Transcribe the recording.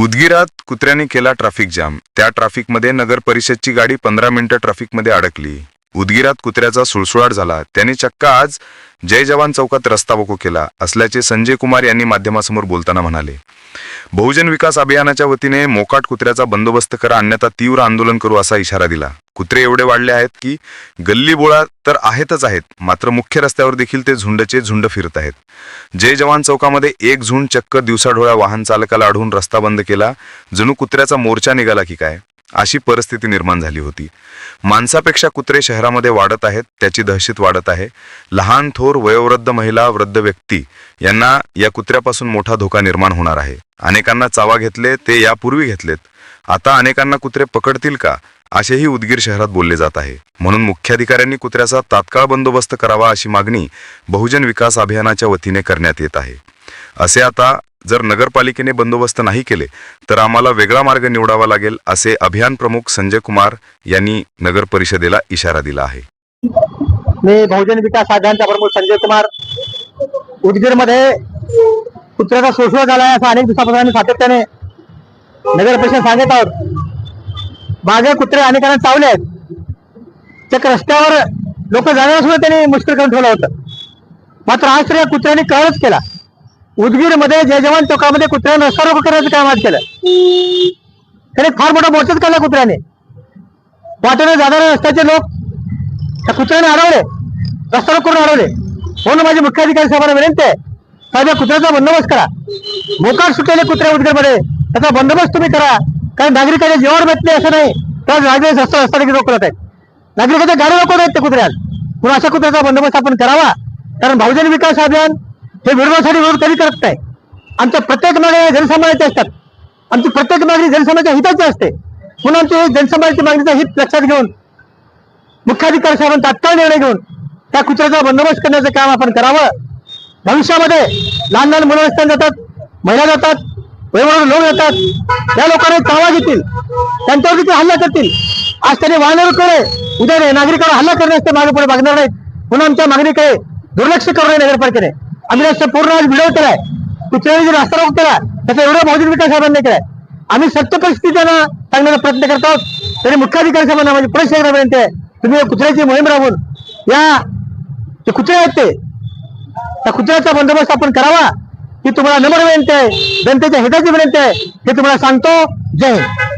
उदगीरात कुत्र्याने केला traffic jam. त्या ट्रॅफिकमध्ये नगर परिषदची गाडी पंधरा मिनिटं ट्रॅफिकमध्ये अडकली. उदगीरात कुत्र्याचा सुळसुळाट झाला. त्याने चक्क आज जय जवान चौकात रस्ता रोको केला असल्याचे संजय कुमार यांनी माध्यमासमोर बोलताना म्हणाले. बहुजन विकास अभियानाच्या वतीने मोकाट कुत्र्याचा बंदोबस्त करा अन्यथा तीव्र आंदोलन करू असा इशारा दिला. कुत्रे एवढे वाढले आहेत की गल्ली बोळा तर आहेतच आहेत. मात्र मुख्य रस्त्यावर देखील ते झुंडचे झुंड फिरत आहेत. जय जवान चौकामध्ये एक झुंड चक्क दिवसाढोळ्या वाहन चालकाला अडवून रस्ता बंद केला. जणू कुत्र्याचा मोर्चा निघाला की काय? अशी परिस्थिती निर्माण झाली होती. माणसापेक्षा कुत्रे शहरामध्ये वाढत आहेत. त्याची दहशत वाढत आहे. लहान थोर वयोवृद्ध महिला वृद्ध व्यक्ती यांना या कुत्र्यापासून मोठा धोका निर्माण होणार आहे. अनेकांना चावा घेतले ते यापूर्वी घेतलेत. आता अनेकांना कुत्रे पकडतील का? असेही उदगीर शहरात बोलले जात आहे. म्हणून मुख्याधिकाऱ्यांनी कुत्र्याचा तात्काळ बंदोबस्त करावा अशी मागणी बहुजन विकास अभियानाच्या वतीने करण्यात येत आहे. असे आता जर नगरपालिकेने बंदोबस्त नाही केले तर आम्हाला वेगळा मार्ग निवडावा लागेल असे अभियान प्रमुख संजय कुमार यांनी नगर परिषदेला इशारा दिला आहे. मी बहुजन विकास अभियानचा प्रमुख संजय कुमार. उदगीरमध्ये कुत्र्याचा शोषण झाला आहे असं अनेक दिवसापासून सातत्याने नगर परिषद सांगत आहोत. मागे कुत्रे अनेकांना चावले आहेत. त्या रस्त्यावर लोक जाण्याला सुद्धा त्यांनी मुश्किल करून ठेवलं होतं. मात्र आज तर या कुत्र्याने कळच केला. उदगीरमध्ये जय जवान चौकामध्ये कुत्र्याने रस्ता करण्याचं काम आज केलं. त्याने फार मोठा मोर्चाच काढला कुत्र्याने. वाटेने जाणारे रस्त्याचे लोक त्या कुत्र्याने अडवले. रस्ता रोको करून अडवले. म्हणून माझी मुख्याधिकारी साहेबांना विनंती आहे साहेब या कुत्र्याचा बंदोबस्त करा. मोकाट सुटलेले कुत्रे उदगीरमध्ये. त्याचा बंदोबस्त तुम्ही करा. कारण नागरिकांच्या जेवण भेटले असं नाही. तर नागरिक रस्ता रस्ता रोखत आहेत नागरिकांच्या गाडी रोखत आहेत त्या कुत्र्यात. म्हणून अशा कुत्र्याचा बंदोबस्त आपण करावा. कारण बहुजन विकास अभियान हे विरोधासाठी विरोध कधी करत नाही. आमच्या प्रत्येक मागण्या जनसमाजाच्या असतात. आमची प्रत्येक मागणी जनसमाजाच्या हिताची असते. म्हणून आमची जनसमाजाची मागणीचं हित लक्षात घेऊन मुख्याधिकारी साहेबांनी तात्काळ निर्णय घेऊन त्या कुत्र्याचा बंदोबस्त करण्याचं काम आपण करावं. भविष्यामध्ये लहान लहान मुलं रस्त्याने जातात महिला जातात वयोवृद्ध लोक येतात. या लोकांना चावा घेतील. त्यांच्यावर देखील हल्ला करतील. आज त्यांनी वाहनावर करे उद्या नाही, नागरिकांवर हल्ला करण्यास ते मागे पुढे मागणार नाहीत. म्हणून आमच्या मागणीकडे दुर्लक्ष करू नये नगरपालिकेने. आम्ही रस्ते पूर्ण आज व्हिडिओ केलाय कुत्र्याने जे रस्ता रोग केला त्याचा एवढा बहुजन विकास साहेबांनी केलाय आम्ही सत्य परिस्थिती त्यांना सांगण्याचा प्रयत्न करत आहोत. तरी मुख्याधिकारी साहेबांना माझी पुढे एकदा विनंती आहे. तुम्ही कुत्र्याची मोहीम राबवून या जे कुत्रे आहेत ते त्या कुत्र्याचा बंदोबस्त आपण करावा. ही तुम्हाला नम्र विनंती आहे जनतेच्या हिताची विनंती आहे हे तुम्हाला सांगतो. जय हिंद.